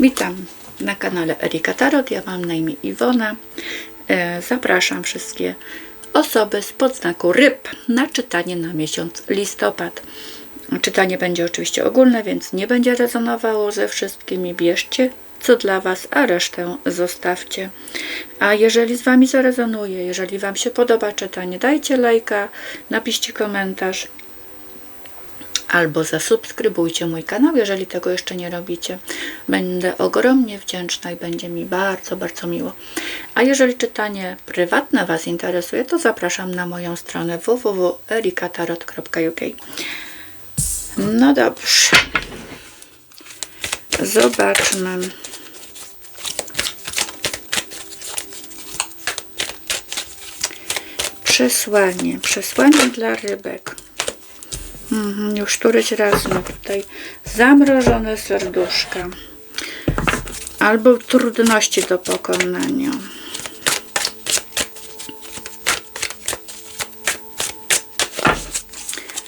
Witam na kanale Erika Tarot. Ja mam na imię Iwona. E, Zapraszam wszystkie osoby z podznaku ryb na czytanie na miesiąc listopad. Czytanie będzie oczywiście ogólne, więc nie będzie rezonowało ze wszystkimi. Bierzcie co dla Was, a resztę zostawcie. A jeżeli z Wami zarezonuje, jeżeli Wam się podoba czytanie, dajcie lajka, napiszcie komentarz albo zasubskrybujcie mój kanał, jeżeli tego jeszcze nie robicie. Będę ogromnie wdzięczna i będzie mi bardzo, bardzo miło. A jeżeli czytanie prywatne Was interesuje, to zapraszam na moją stronę www.erikatarot.uk. No dobrze. Zobaczmy. Przesłanie. Przesłanie dla rybek. Mhm, już któryś raz mam tutaj zamrożone serduszka. Albo trudności do pokonania.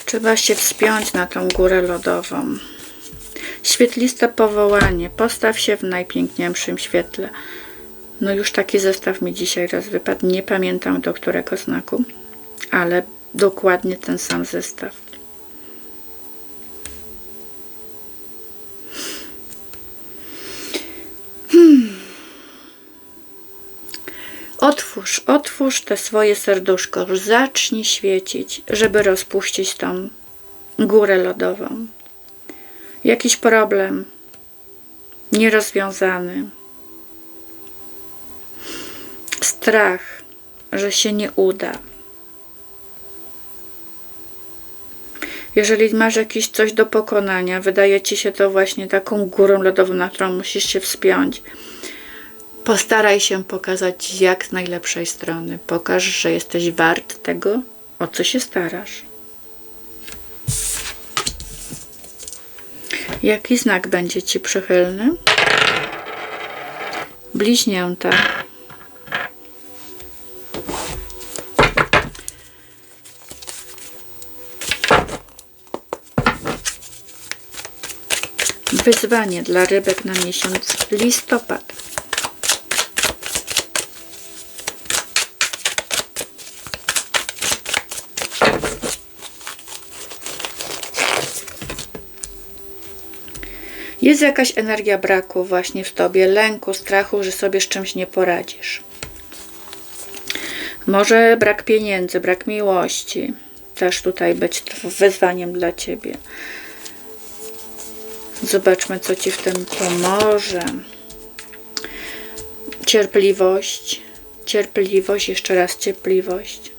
Trzeba się wspiąć na tą górę lodową. Świetliste powołanie. Postaw się w najpiękniejszym świetle. No już taki zestaw mi dzisiaj raz wypadł. Nie pamiętam do którego znaku, ale dokładnie ten sam zestaw. Otwórz, otwórz te swoje serduszko, zacznij świecić, żeby rozpuścić tą górę lodową. Jakiś problem nierozwiązany. Strach, że się nie uda. Jeżeli masz jakieś coś do pokonania, wydaje ci się to właśnie taką górą lodową, na którą musisz się wspiąć Postaraj się pokazać z jak najlepszej strony. Pokaż, że jesteś wart tego, o co się starasz. Jaki znak będzie Ci przychylny? Bliźnięta. Wyzwanie dla rybek na miesiąc listopad. Jest jakaś energia braku właśnie w tobie, lęku, strachu, że sobie z czymś nie poradzisz. Może brak pieniędzy, brak miłości też tutaj być wyzwaniem dla ciebie. Zobaczmy, co ci w tym pomoże. Cierpliwość, cierpliwość, jeszcze raz cierpliwość.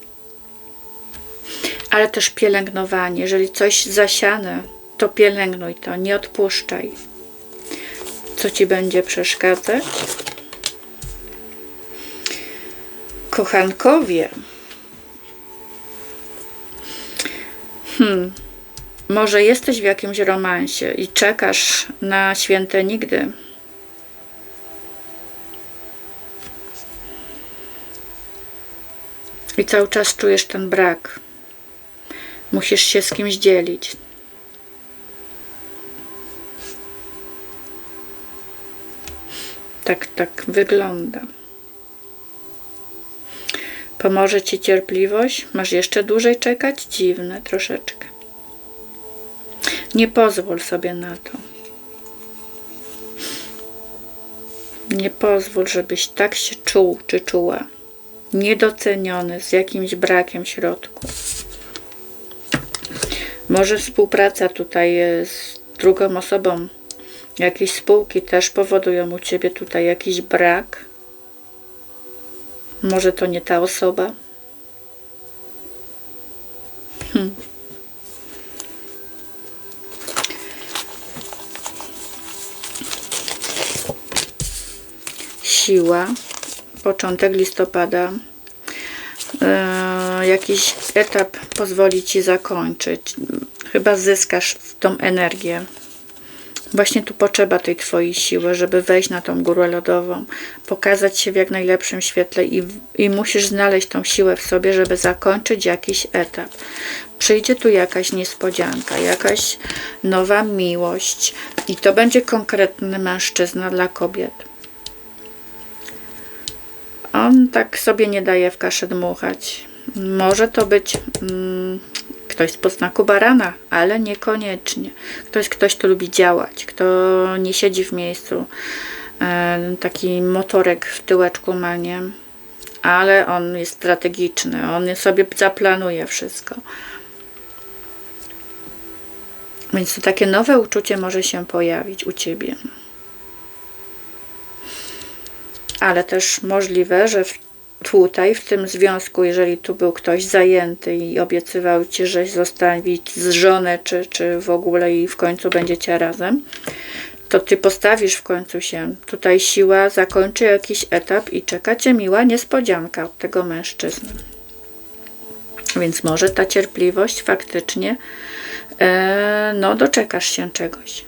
Ale też pielęgnowanie. Jeżeli coś zasiane, to pielęgnuj to, nie odpuszczaj co ci będzie przeszkadzać. Kochankowie. Hmm. Może jesteś w jakimś romansie i czekasz na święte nigdy. I cały czas czujesz ten brak. Musisz się z kimś dzielić. Tak, tak wygląda. Pomoże Ci cierpliwość? Masz jeszcze dłużej czekać? Dziwne troszeczkę. Nie pozwól sobie na to. Nie pozwól, żebyś tak się czuł czy czuła. Niedoceniony, z jakimś brakiem środku. Może współpraca tutaj z drugą osobą Jakieś spółki też powodują u Ciebie tutaj jakiś brak. Może to nie ta osoba. Hm. Siła. Początek listopada. Yy, jakiś etap pozwoli Ci zakończyć. Chyba zyskasz tą energię Właśnie tu potrzeba tej Twojej siły, żeby wejść na tą górę lodową, pokazać się w jak najlepszym świetle i, i musisz znaleźć tą siłę w sobie, żeby zakończyć jakiś etap. Przyjdzie tu jakaś niespodzianka, jakaś nowa miłość i to będzie konkretny mężczyzna dla kobiet. On tak sobie nie daje w kaszę dmuchać. Może to być mm, ktoś z poznaku barana, ale niekoniecznie. Ktoś, ktoś, kto lubi działać, kto nie siedzi w miejscu. Taki motorek w tyłeczku ma, nie? Ale on jest strategiczny, on sobie zaplanuje wszystko. Więc to takie nowe uczucie może się pojawić u Ciebie. Ale też możliwe, że w tutaj, w tym związku, jeżeli tu był ktoś zajęty i obiecywał ci, że zostawić z żonę, czy, czy w ogóle i w końcu będziecie razem, to ty postawisz w końcu się. Tutaj siła zakończy jakiś etap i czeka cię miła niespodzianka od tego mężczyzny. Więc może ta cierpliwość faktycznie, e, no, doczekasz się czegoś.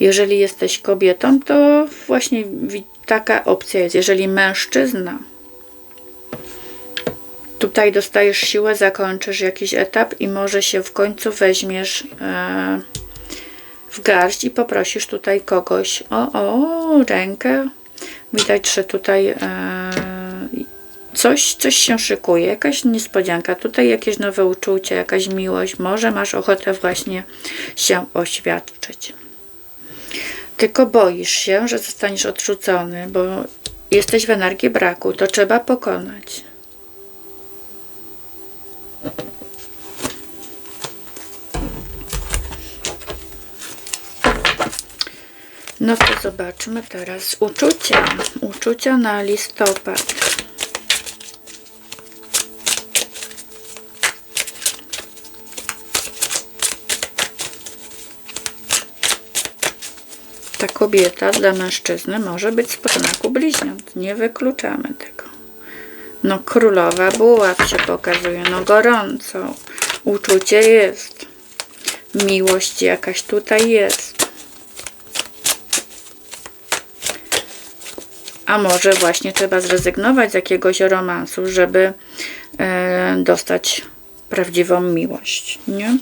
Jeżeli jesteś kobietą, to właśnie taka opcja jest. Jeżeli mężczyzna, tutaj dostajesz siłę, zakończysz jakiś etap i może się w końcu weźmiesz e, w garść i poprosisz tutaj kogoś o, o rękę. Widać, że tutaj e, coś, coś się szykuje, jakaś niespodzianka, tutaj jakieś nowe uczucie, jakaś miłość, może masz ochotę właśnie się oświadczyć. Tylko boisz się, że zostaniesz odrzucony, bo jesteś w energii braku. To trzeba pokonać. No to zobaczmy teraz uczucia. Uczucia na listopad. Kobieta dla mężczyzny może być z poznaku bliźniąt. Nie wykluczamy tego. No królowa buław się pokazuje, no gorąco. Uczucie jest. Miłość jakaś tutaj jest. A może właśnie trzeba zrezygnować z jakiegoś romansu, żeby e, dostać prawdziwą miłość, nie?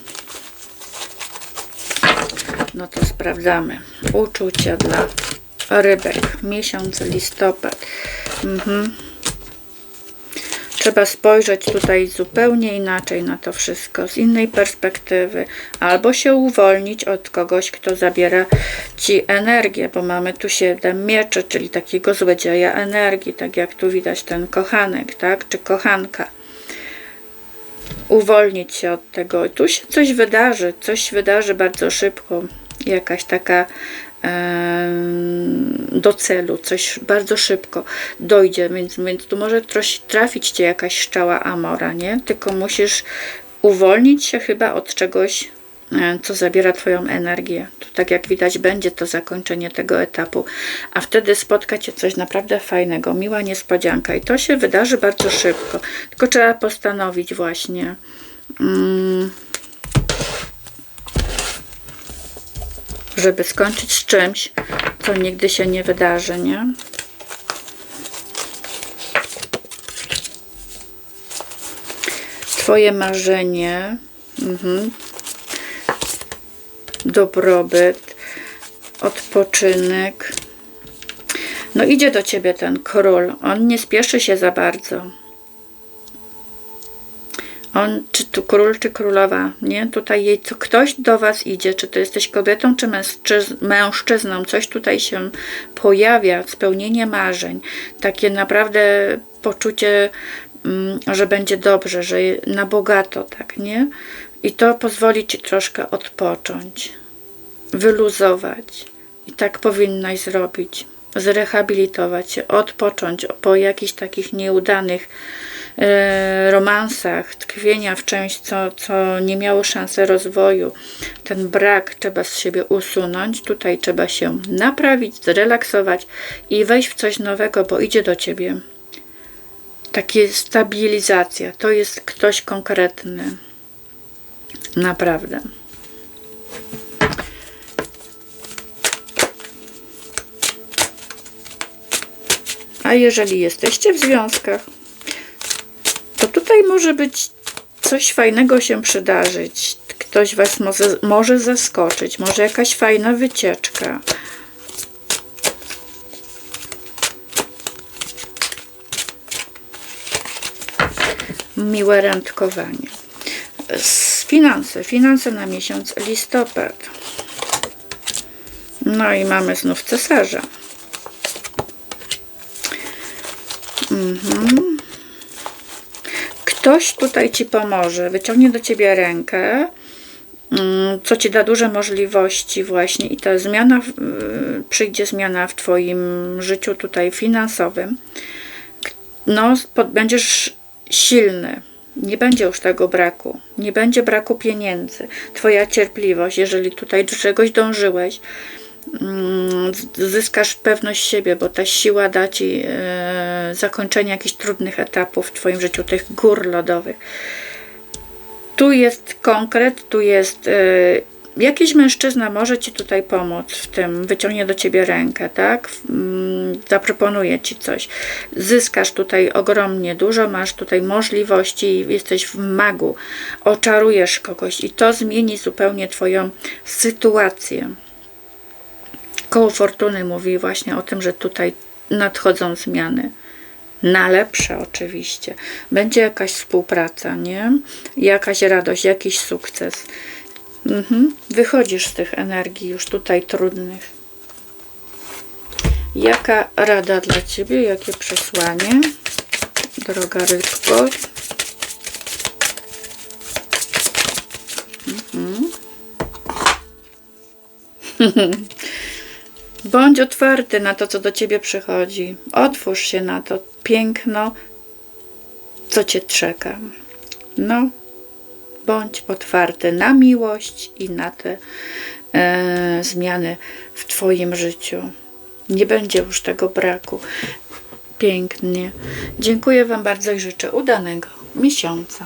No to sprawdzamy. Uczucia dla rybek. Miesiąc listopad. Mhm. Trzeba spojrzeć tutaj zupełnie inaczej na to wszystko, z innej perspektywy, albo się uwolnić od kogoś, kto zabiera ci energię, bo mamy tu siedem mieczy, czyli takiego złodzieja energii, tak jak tu widać ten kochanek, tak, czy kochanka uwolnić się od tego. Tu się coś wydarzy, coś wydarzy bardzo szybko jakaś taka do celu, coś bardzo szybko dojdzie, więc, więc tu może trafić Cię jakaś szczała amora, nie? Tylko musisz uwolnić się chyba od czegoś, e, co zabiera Twoją energię. Tu tak jak widać będzie to zakończenie tego etapu, a wtedy spotka Cię coś naprawdę fajnego, miła niespodzianka i to się wydarzy bardzo szybko. Tylko trzeba postanowić właśnie... Mm, żeby skończyć z czymś, co nigdy się nie wydarzy, nie? Twoje marzenie, mhm. dobrobyt, odpoczynek. No idzie do ciebie ten król. On nie spieszy się za bardzo on, czy tu król, czy królowa, nie? Tutaj jej, co ktoś do was idzie, czy to jesteś kobietą, czy mężczyzną, coś tutaj się pojawia, spełnienie marzeń, takie naprawdę poczucie, mm, że będzie dobrze, że na bogato, tak, nie? I to pozwoli ci troszkę odpocząć, wyluzować. I tak powinnaś zrobić. Zrehabilitować się, odpocząć po jakichś takich nieudanych E, romansach, tkwienia w czymś, co, co nie miało szansy rozwoju. Ten brak trzeba z siebie usunąć. Tutaj trzeba się naprawić, zrelaksować i wejść w coś nowego, bo idzie do ciebie. Takie stabilizacja. To jest ktoś konkretny. Naprawdę. A jeżeli jesteście w związkach, to tutaj może być coś fajnego się przydarzyć. Ktoś Was może, może zaskoczyć, może jakaś fajna wycieczka. Miłe randkowanie. Finanse, finanse na miesiąc listopad. No i mamy znów cesarza. Mhm. Ktoś tutaj Ci pomoże, wyciągnie do Ciebie rękę, mm, co Ci da duże możliwości właśnie i ta zmiana, y, przyjdzie zmiana w Twoim życiu tutaj finansowym. No, będziesz silny. Nie będzie już tego braku. Nie będzie braku pieniędzy. Twoja cierpliwość, jeżeli tutaj do czegoś dążyłeś, zyskasz pewność siebie, bo ta siła da ci e, zakończenie jakichś trudnych etapów w Twoim życiu, tych gór lodowych. Tu jest konkret, tu jest. E, jakiś mężczyzna może Ci tutaj pomóc w tym, wyciągnie do Ciebie rękę, tak? Mm, Zaproponuje Ci coś. Zyskasz tutaj ogromnie dużo, masz tutaj możliwości, jesteś w magu, oczarujesz kogoś i to zmieni zupełnie Twoją sytuację. Koło Fortuny mówi właśnie o tym, że tutaj nadchodzą zmiany. Na lepsze oczywiście. Będzie jakaś współpraca, nie? Jakaś radość, jakiś sukces. Mhm. Wychodzisz z tych energii już tutaj trudnych. Jaka rada dla Ciebie? Jakie przesłanie? Droga rybko. Bądź otwarty na to, co do ciebie przychodzi. Otwórz się na to piękno, co cię czeka. No, bądź otwarty na miłość i na te e, zmiany w Twoim życiu. Nie będzie już tego braku. Pięknie. Dziękuję Wam bardzo i życzę udanego miesiąca.